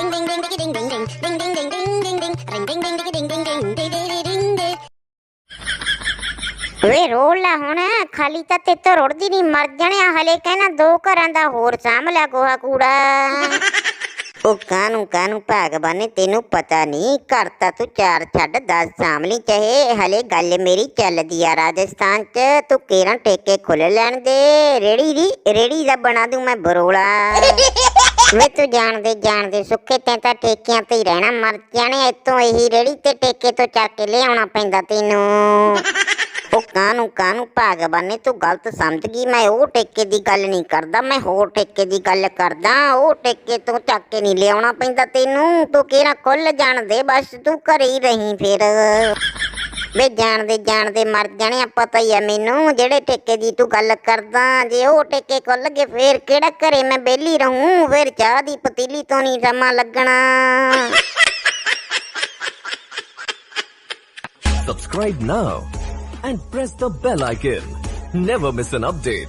Ding ding ding ding ding ding ding ding ding ding ding ding ding ring ding ding ding ding ding ding ding ding ding ding ਰੋੜ ਲਾ ਹੁਣ, ਖਾਲੀ ਤਾਂ ਤੇ ਤੋਂ ਰੁੜਦੀ ਨਹੀਂ ਮਰ ਜਾਣਿਆ ਹਲੇ ਕਹਿਣਾ ਦੋ ਘਰਾਂ ਦਾ ਹੋਰ ਸਾਂਭ ਲਿਆ ਗੋਹਾ ਕੂੜਾ। ਉਹ ਕਾਨੂੰ ਕਾਨੂੰ ਭਗਵਾਨੇ ਤੈਨੂੰ ਪਤਾ ਨਹੀਂ ਘਰ ਤਾਂ ਤੂੰ ਚਾਰ ਛੱਡ 10 ਸਾਂਭਲੀ ਚਾਹੇ, ਹਲੇ ਗੱਲ ਮੇਰੀ ਚੱਲਦੀ ਆ ਰਾਜਸਥਾਨ ਚ, ਤੂੰ ਕੇਰਾਂ ਟੇਕੇ ਖੁੱਲ ਲੈਣ ਦੇ, ਰੇੜੀ ਦੀ, ਰੇੜੀ ਦਾ ਬਣਾ ਦੂੰ ਮੈਂ ਬਰੋਲਾ। ਵੇ ਤੂੰ ਜਾਣਦੇ ਜਾਣਦੇ ਸੁੱਕੇ ਤੈਂ ਤਾਂ ਟੇਕਿਆਂ ਤੇ ਹੀ ਰਹਿਣਾ, ਮਰ ਜਾਣੇ ਇੱਥੋਂ ਇਹੀ ਰੇੜੀ ਤੇ ਟੇਕੇ ਤੋਂ ਚੱਕ ਕੇ ਲਿਆਉਣਾ ਪੈਂਦਾ ਤੈਨੂੰ। ਉਹ ਕਾਨੂੰ ਕਾਨੂੰ ਭਗਵਾਨ, ਤੂੰ ਗਲਤ ਸਮਝ ਗਈ, ਮੈਂ ਉਹ ਟੇਕੇ ਦੀ ਗੱਲ ਨਹੀਂ ਕਰਦਾ, ਮੈਂ ਹੋਰ ਟੇਕੇ ਦੀ ਗੱਲ ਕਰਦਾ, ਉਹ ਟੇਕੇ ਤੋਂ ਚੱਕ ਕੇ ਨਹੀਂ ਲਿਆਉਣਾ ਪੈਂਦਾ ਤੈਨੂੰ। ਤੂੰ ਕਿਹੜਾ ਖੁੱਲ ਜਾਣਦੇ, ਬਸ ਤੂੰ ਘਰੇ ਹੀ ਰਹੀਂ ਫਿਰ। ਵੇ ਜਾਣਦੇ ਜਾਣਦੇ ਮਰ ਜਾਣੇ ਆ, ਪਤਾ ਹੀ ਆ ਮੈਨੂੰ, ਜਿਹੜੇ ਟੇਕੇ ਦੀ ਤੂੰ ਗੱਲ ਕਰਦਾ, ਜੇ ਉਹ ਟੇਕੇ ਖੁੱਲ ਗਏ, ਫੇਰ ਕਿਹੜਾ ਘਰੇ ਮੈਂ ਬੇਲੀ ਰਹੂੰ ਫੇਰ ਚਾਹ ਦੀ ਪਤੀਲੀ ਤੋਂ ਨਹੀਂ ਸਮਾਂ ਲੱਗਣਾ Subscribe now and press the bell icon. Never miss an update.